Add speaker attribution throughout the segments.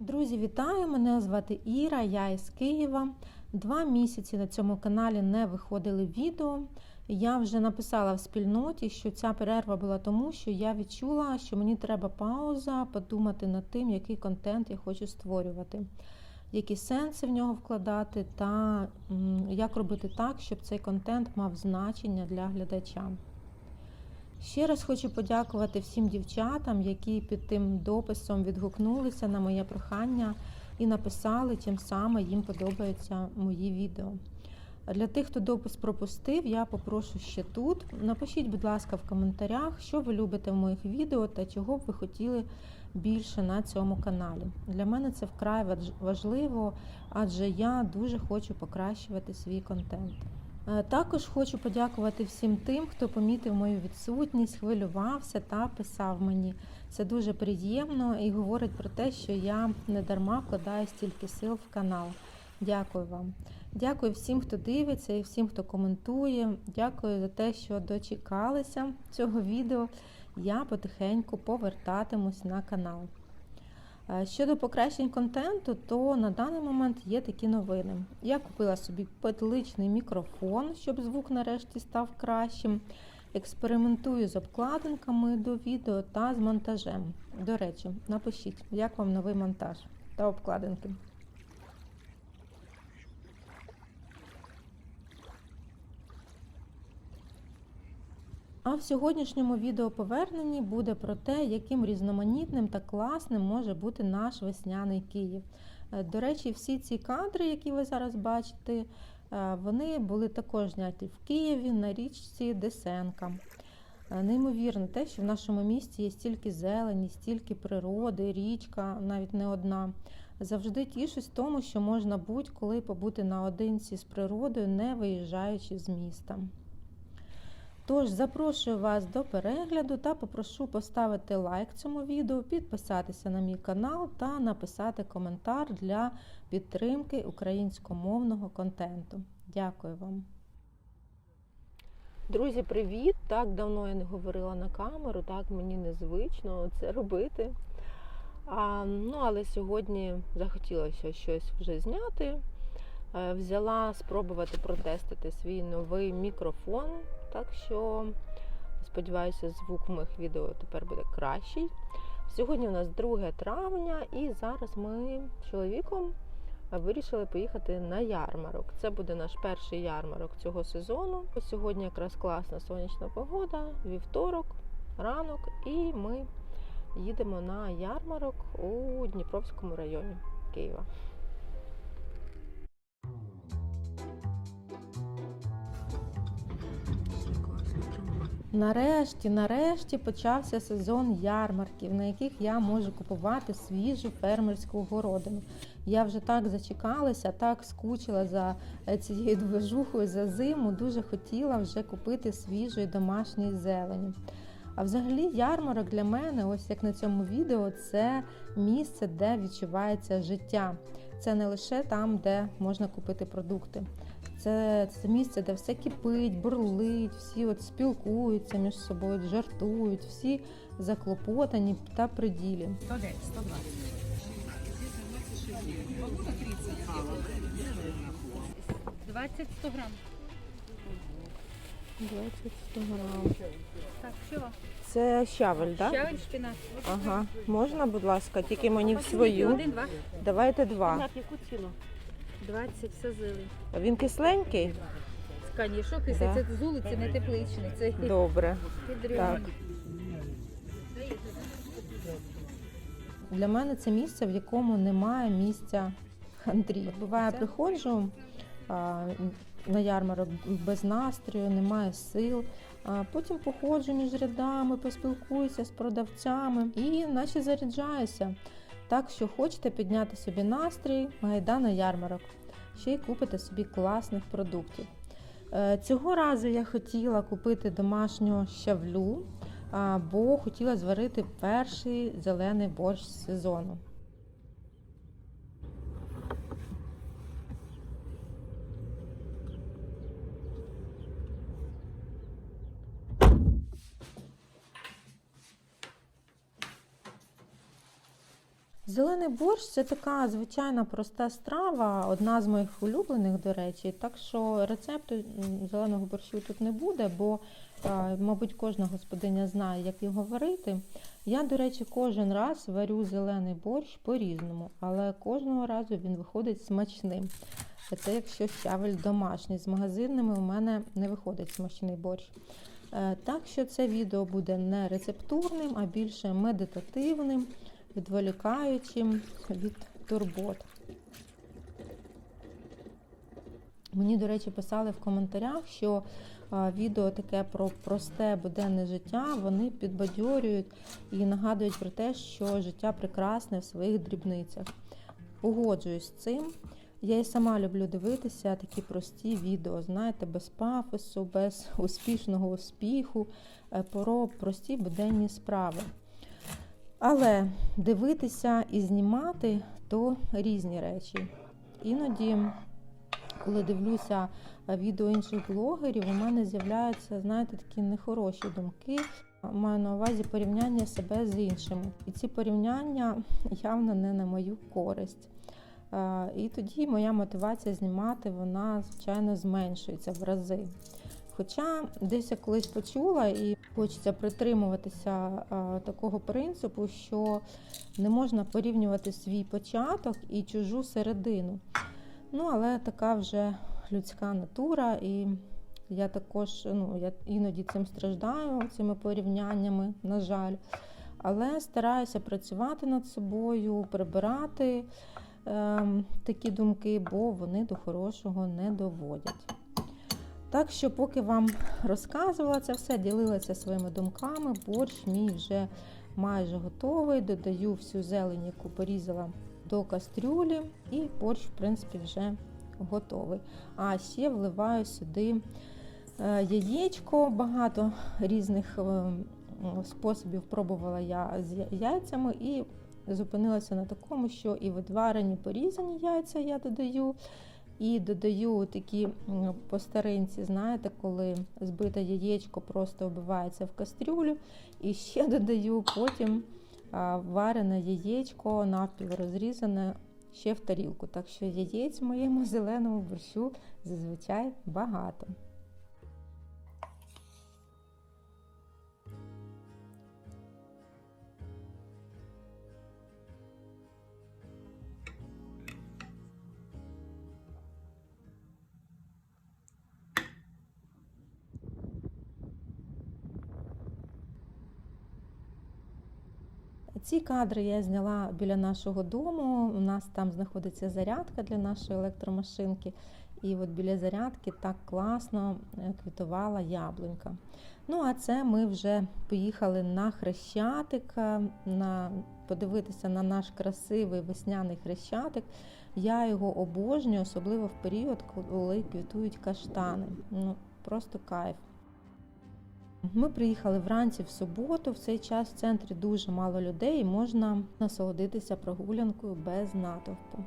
Speaker 1: Друзі, вітаю! Мене звати Іра, я із Києва. Два місяці на цьому каналі не виходили відео. Я вже написала в спільноті, що ця перерва була тому, що я відчула, що мені треба пауза подумати над тим, який контент я хочу створювати, які сенси в нього вкладати, та як робити так, щоб цей контент мав значення для глядача. Ще раз хочу подякувати всім дівчатам, які під тим дописом відгукнулися на моє прохання і написали, чим саме їм подобаються мої відео. Для тих, хто допис пропустив, я попрошу ще тут. Напишіть, будь ласка, в коментарях, що ви любите в моїх відео та чого б ви хотіли більше на цьому каналі. Для мене це вкрай важливо, адже я дуже хочу покращувати свій контент. Е, Також хочу подякувати всім тим, хто помітив мою відсутність, хвилювався та писав мені. Це дуже приємно і говорить про те, що я не дарма вкладаю стільки сил в канал. Дякую вам. Дякую всім, хто дивиться і всім, хто коментує. Дякую за те, що дочекалися цього відео. Я потихеньку повертатимусь на канал. Е, Щодо покращень контенту, то на даний момент є такі новини. Я купила собі петличний мікрофон, щоб звук нарешті став кращим. Експериментую з обкладинками до відео та з монтажем. До речі, напишіть, як вам новий монтаж та обкладинки. А в сьогоднішньому відеоповерненні буде про те, яким різноманітним та класним може бути наш весняний Київ. Е, До речі, всі ці кадри, які ви зараз бачите, е, вони були також зняті в Києві на річці Десенка. Е, Неймовірно, те, що в нашому місті є стільки зелені, стільки природи, річка, навіть не одна. Завжди тішусь тому, що можна будь-коли побути наодинці з природою, не виїжджаючи з міста. Тож запрошую вас до перегляду та попрошу поставити лайк цьому відео, підписатися на мій канал та написати коментар для підтримки українськомовного контенту. Дякую вам. Друзі, привіт! Так давно я не говорила на камеру, так мені незвично це робити. А, ну, але сьогодні захотілося щось вже зняти. Е, Взяла спробувати протестити свій новий мікрофон. Так що сподіваюся, звук моїх відео тепер буде кращий. Сьогодні у нас 2 травня, і зараз ми з чоловіком вирішили поїхати на ярмарок. Це буде наш перший ярмарок цього сезону. Сьогодні якраз класна сонячна погода, вівторок, ранок, і ми їдемо на ярмарок у Дніпровському районі Києва. Нарешті, нарешті почався сезон ярмарків, на яких я можу купувати свіжу фермерську городину. Я вже так зачекалася, так скучила за е, цією движухою за зиму. Дуже хотіла вже купити свіжої домашньої зелені. А взагалі ярмарок для мене, ось як на цьому відео, це місце, де відчувається життя. Це не лише там, де можна купити продукти. Це, це місце, де все кипить, бурлить, всі от спілкуються між собою, жартують, всі заклопотані та при ділі.
Speaker 2: 110, 120. 20 100 грам.
Speaker 1: 20 грам.
Speaker 2: Так, що?
Speaker 1: Це щавель, так?
Speaker 2: Щавель, шпинат.
Speaker 1: Ага. Можна, будь ласка, тільки мені в свою. Давайте два.
Speaker 2: Яку ціну? 20 все зили.
Speaker 1: Він кисленький?
Speaker 2: Звісно, киси,
Speaker 1: Да.
Speaker 2: це з вулиці, не тепличний. Це
Speaker 1: Добре. Так. Для мене це місце, в якому немає місця Андрія. Буває, приходжу а, на ярмарок без настрою, немає сил. А потім походжу між рядами, поспілкуюся з продавцями і наче заряджаюся. Так що хочете підняти собі настрій, гайда ярмарок. Ще й купите собі класних продуктів. Е, Цього разу я хотіла купити домашнього щавлю, бо хотіла зварити перший зелений борщ сезону. Зелений борщ це така звичайна проста страва, одна з моїх улюблених, до речі. Так що рецепту зеленого борщу тут не буде, бо, мабуть, кожна господиня знає, як його варити. Я, до речі, кожен раз варю зелений борщ по-різному, але кожного разу він виходить смачним. Це якщо щавель домашній. З магазинними у мене не виходить смачний борщ. Е, Так що це відео буде не рецептурним, а більше медитативним, відволікаючим від турбот. Мені, до речі, писали в коментарях, що відео таке про просте буденне життя, вони підбадьорюють і нагадують про те, що життя прекрасне в своїх дрібницях. Погоджуюсь з цим. Я і сама люблю дивитися такі прості відео, знаєте, без пафосу, без успішного успіху, е, про прості буденні справи. Але дивитися і знімати то різні речі. Іноді, коли дивлюся відео інших блогерів, у мене з'являються, знаєте, такі нехороші думки. Маю на увазі порівняння себе з іншими. І ці порівняння явно не на мою користь. І тоді моя мотивація знімати, вона, звичайно, зменшується в рази. Хоча десь я колись почула і хочеться притримуватися е, такого принципу, що не можна порівнювати свій початок і чужу середину. Ну, але така вже людська натура, і я також ну, я іноді цим страждаю, цими порівняннями, на жаль. Але стараюся працювати над собою, прибирати ем, такі думки, бо вони до хорошого не доводять. Так що, поки вам розказувала це все, ділилася своїми думками, борщ мій вже майже готовий. Додаю всю зелень, яку порізала до кастрюлі, і борщ, в принципі, вже готовий. А ще вливаю сюди е, яєчко, багато різних е, способів пробувала я з яйцями і зупинилася на такому, що і відварені порізані яйця я додаю. І додаю такі постаринці, по старинці, знаєте, коли збите яєчко просто вбивається в кастрюлю. І ще додаю потім варене яєчко, навпіл розрізане ще в тарілку. Так що яєць в моєму зеленому борщу зазвичай багато. Ці кадри я зняла біля нашого дому. У нас там знаходиться зарядка для нашої електромашинки. І от біля зарядки так класно е, квітувала яблунька. Ну, а це ми вже поїхали на хрещатик, е, на подивитися на наш красивий весняний хрещатик. Я його обожнюю, особливо в період, коли квітують каштани. Ну, просто кайф. Ми приїхали вранці в суботу. В цей час в центрі дуже мало людей і можна насолодитися прогулянкою без натовпу.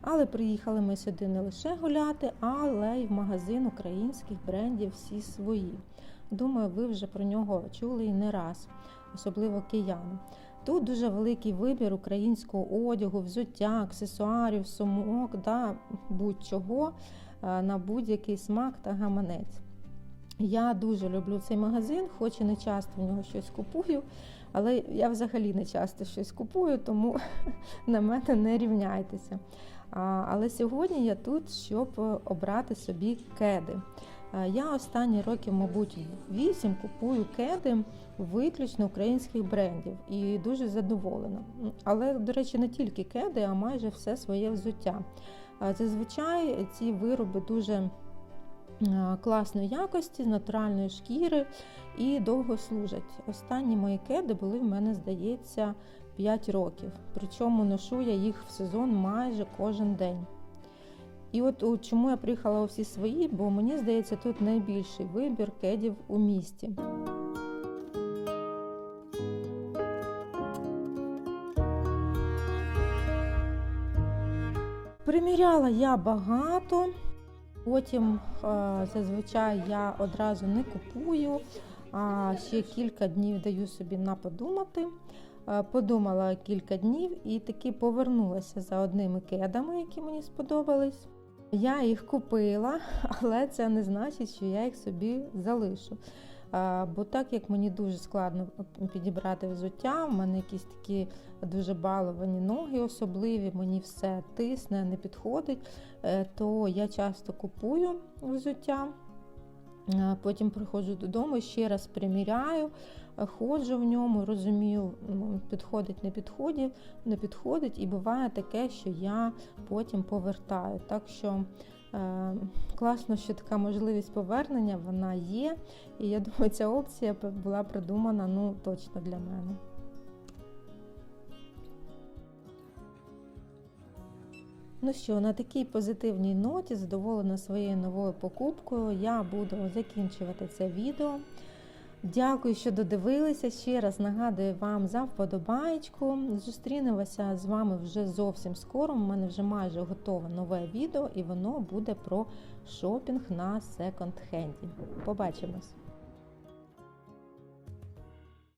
Speaker 1: Але приїхали ми сюди не лише гуляти, але й в магазин українських брендів всі свої. Думаю, ви вже про нього чули і не раз, особливо кияни. Тут дуже великий вибір українського одягу, взуття, аксесуарів, сумок, да, будь-чого е, на будь-який смак та гаманець. Я дуже люблю цей магазин, хоч і не часто в нього щось купую, але я взагалі не часто щось купую, тому на мене не рівняйтеся. Але сьогодні я тут, щоб обрати собі кеди. Е, Я останні років, мабуть, вісім купую кеди виключно українських брендів і дуже задоволена. Але, до речі, не тільки кеди, а майже все своє взуття. Е, Зазвичай ці вироби дуже е, класної якості, з натуральної шкіри і довго служать. Останні мої кеди були в мене, здається, 5 років. Причому ношу я їх в сезон майже кожен день. І от чому я приїхала у всі свої, бо мені здається, тут найбільший вибір кедів у місті. Приміряла я багато. Потім зазвичай я одразу не купую, а ще кілька днів даю собі на подумати. Подумала кілька днів і таки повернулася за одними кедами, які мені сподобались. Я їх купила, але це не значить, що я їх собі залишу. Бо так як мені дуже складно підібрати взуття, в мене якісь такі дуже баловані ноги особливі, мені все тисне, не підходить, е, то я часто купую взуття. Е, Потім приходжу додому, ще раз приміряю, ходжу в ньому, розумію, підходить, не підходить, не підходить, і буває таке, що я потім повертаю. Так що е, класно, що така можливість повернення вона є. І я думаю, ця опція була придумана ну, точно для мене. Ну що, на такій позитивній ноті, задоволена своєю новою покупкою, я буду закінчувати це відео. Дякую, що додивилися. Ще раз нагадую вам за вподобаєчку. Зустрінемося з вами вже зовсім скоро. У мене вже майже готове нове відео, і воно буде про шопінг на секонд-хенді. Побачимось!